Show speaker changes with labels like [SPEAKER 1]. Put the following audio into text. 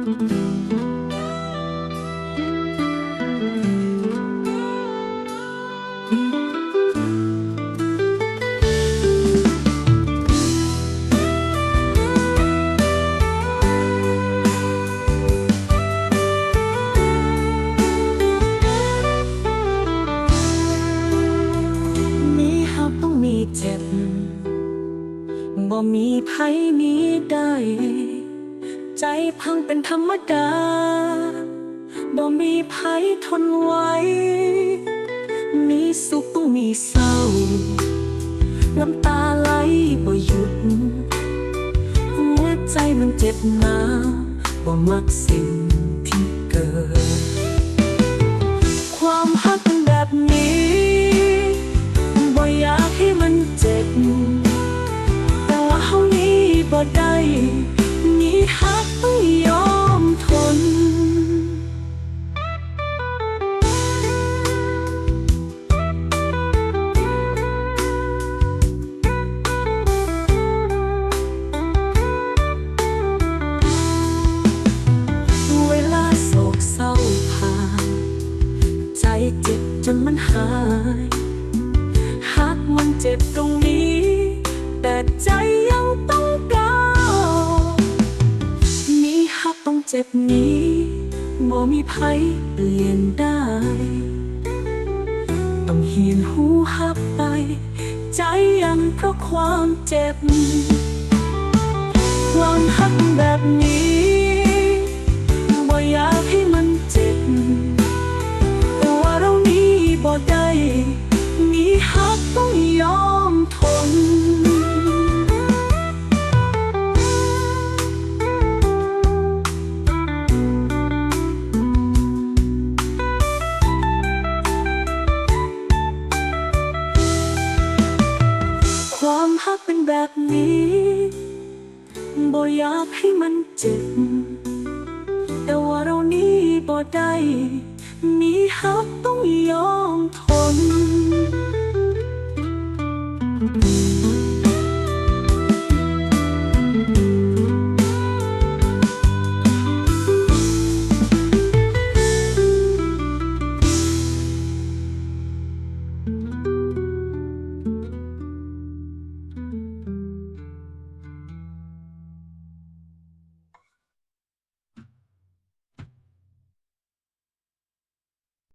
[SPEAKER 1] มีฮักต้องมีเจ็บ บ่มีไผหนี้ได้ ใจพังเป็นธรรมดา บ่มีไผทนไหวมีสุขต้องมีเศร้า น้ำตาไหลบ่หยุด หัวใจมันเจ็บหนาบ่มักสิ่งที่เกิด ความฮักเป็นแบบนี้บ่อยากให้มันเจ็บ แต่ว่าเฮานี้บ่ได้ หายหักมันเจ็บตรงนี้ แต่ใจยังต้องก้าวมีหักต้องเจ็บนี้บ่มีไผเปลี่ยนได้ ต้องเหียนหูหับไป ใจยังเพราะความเจ็บ ความหักแบบนี้ มีฮักต้องยอมทน ความฮักเป็นแบบนี้บ่อยากให้มันเจ็บแต่ว่าเรานี้บ่ได้ มีฮักต้องยอมทน